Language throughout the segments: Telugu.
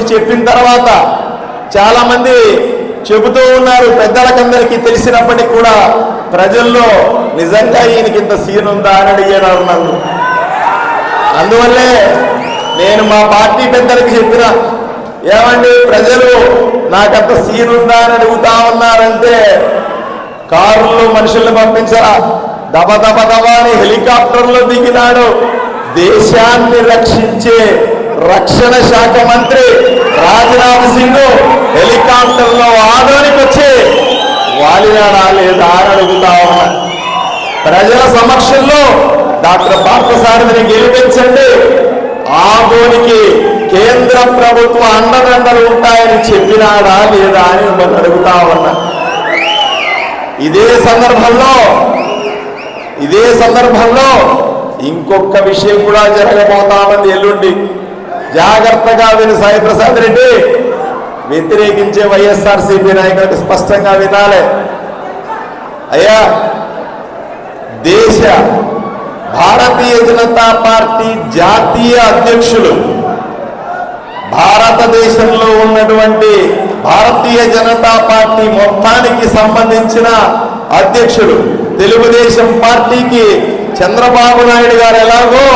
చెప్పిన తర్వాత చాలా మంది చెబుతూ ఉన్నారు. పెద్దలకందరికీ తెలిసినప్పటికీ కూడా ప్రజల్లో నిజంగా ఈయనకి ఇంత సీన్ ఉందా అని అడిగాడు నన్ను. అందువల్లే నేను మా పార్టీ పెద్దలకి చెప్పిన ఏమండి ప్రజలు నాకంత సీన్ ఉందా అని అడుగుతా ఉన్నారంటే కారుల్లో మనుషుల్ని పంపించరా? దబ దబ దబ అని హెలికాప్టర్లో దిగినాడు. దేశాన్ని రక్షించే రక్షణ శాఖ మంత్రి రాజ్నాథ్ సింగ్ హెలికాప్టర్లో ఆదోనికి వచ్చి వాలినాడా లేదా అని అడుగుతా ఉన్నా ప్రజల సమక్షంలో డాక్టర్ పార్థసారథిని గెలిపించండి. ఆదోనికి కేంద్ర ప్రభుత్వ అండదండలు ఉంటాయని చెప్పినాడా లేదా అని మిమ్మల్ని అడుగుతా ఉన్నా. ఇదే సందర్భంలో ఇదే సందర్భంలో ఇంకొక విషయం కూడా జరగబోతామంది ఎల్లుండి. జాగ్రత్తగా విను సాయి ప్రసాద్ రెడ్డి. వ్యతిరేకించే వైఎస్ఆర్సీపీ నాయకులకు స్పష్టంగా వినాలి. అయ్యా దేశ భారతీయ జనతా పార్టీ జాతీయ అధ్యక్షులు భారతదేశంలో ఉన్నటువంటి భారతీయ జనతా పార్టీ మొత్తానికి సంబంధించిన అధ్యక్షుడు తెలుగుదేశం పార్టీకి చంద్రబాబు నాయుడు గారు ఎలాగో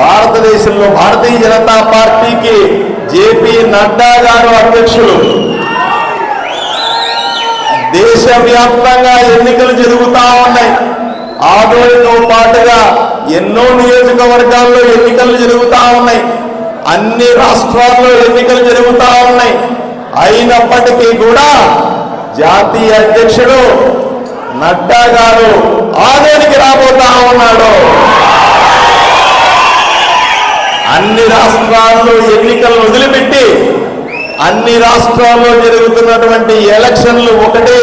భారతదేశంలో భారతీయ జనతా పార్టీ పార్టీకి జేపీ నడ్డా గారు అధ్యక్షులు. దేశవ్యాప్తంగా ఎన్నికలు జరుగుతా ఉన్నాయి. ఆటోలతో పాటుగా ఎన్నో నియోజకవర్గాల్లో ఎన్నికలు జరుగుతా ఉన్నాయి. అన్ని రాష్ట్రాల్లో ఎన్నికలు జరుగుతా ఉన్నాయి. అయినప్పటికీ కూడా జాతీయ అధ్యక్షుడు నడ్డా గారు ఆదోనికి రాబోతా ఉన్నాడు. అన్ని రాష్ట్రాల్లో ఎన్నికలు వదిలిపెట్టి అన్ని రాష్ట్రాల్లో జరుగుతున్నటువంటి ఎలక్షన్లు ఒకటి.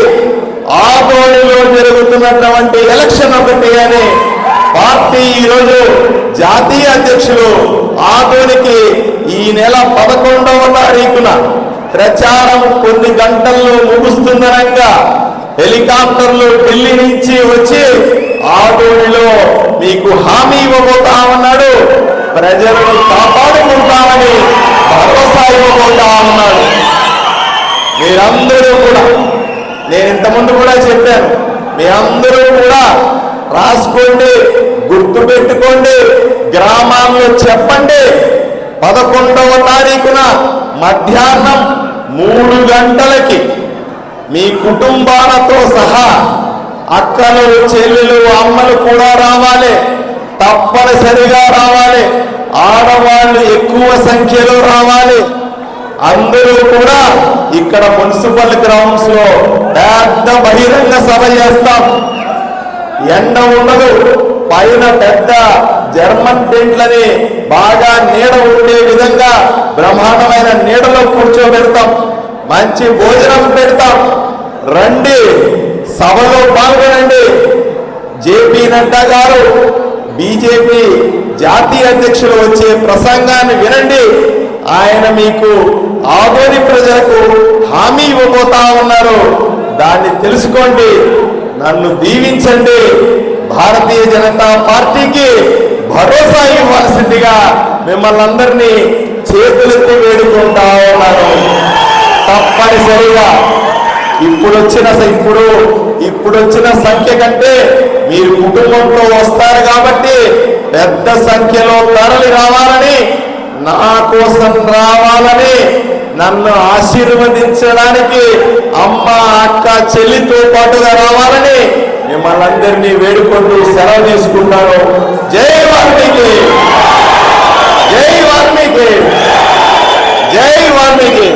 ఆదోళిలో జరుగుతున్నటువంటి ఎలక్షన్ ఒకటి అని పార్టీ ఈరోజు జాతీయ అధ్యక్షులు ఆదోనికి ఈ నెల పదకొండవ తారీఖున ప్రచారం కొన్ని గంటల్లో ముగుస్తుందనంగా హెలికాప్టర్లు ఢిల్లీ నుంచి వచ్చి ఆదోనిలో మీకు హామీ ఇవ్వబోతా ఉన్నాడు. ప్రజలను కాపాడుకుంటామని భరోసా ఇవ్వబోతా ఉన్నాడు మీరందరూ కూడా నేను ఇంతకుముందు కూడా చెప్పాను మీ అందరూ కూడా రాసుకోండి గుర్తు పెట్టుకోండి గ్రామాల్లో చెప్పండి. పదకొండవ తారీఖున మధ్యాహ్నం మూడు గంటలకి మీ కుటుంబాలతో సహా అక్కలు చెల్లెలు అమ్మలు కూడా రావాలి. తప్పనిసరిగా రావాలి. ఆడవాళ్ళు ఎక్కువ సంఖ్యలో రావాలి. అందరూ కూడా ఇక్కడ మున్సిపల్ గ్రౌండ్స్లో పెద్ద బహిరంగ సభ చేస్తాం. ఎండ ఉండదు. పైన పెద్ద జర్మన్ టెంట్లని బాగా నీడ ఉండే విధంగా బ్రహ్మాండమైన నీడలో కూర్చోబెడతాం. మంచి భోజనం పెడతాం. రండి. సభలో పాల్గొనండి. జేపీ నడ్డా గారు బీజేపీ జాతీయ అధ్యక్షులు వచ్చే ప్రసంగాన్ని వినండి. ఆయన మీకు ఆదోని ప్రజలకు హామీ ఇవ్వబోతా ఉన్నారు. దాన్ని తెలుసుకోండి. నన్ను దీవించండి. భారతీయ జనతా పార్టీకి భరోసా ఇవ్వాల్సిందిగా మిమ్మల్ని అందరినీ చేతులెత్తి వేడుకుంటా ఉన్నారు తప్పనిసరిగా ఇప్పుడు వచ్చిన ఇప్పుడు ఇప్పుడు వచ్చిన సంఖ్య కంటే మీరు కుటుంబంతో వస్తారు కాబట్టి పెద్ద సంఖ్యలో తరలి రావాలని నా కోసం రావాలని నన్ను ఆశీర్వదించడానికి అమ్మ అక్క చెల్లితో పాటుగా రావాలని మిమ్మల్ని అందరినీ వేడుకుంటూ సెలవు తీసుకుంటాను. జై వాల్మీకి! జై వాల్మీకి! జై వాల్మీకి!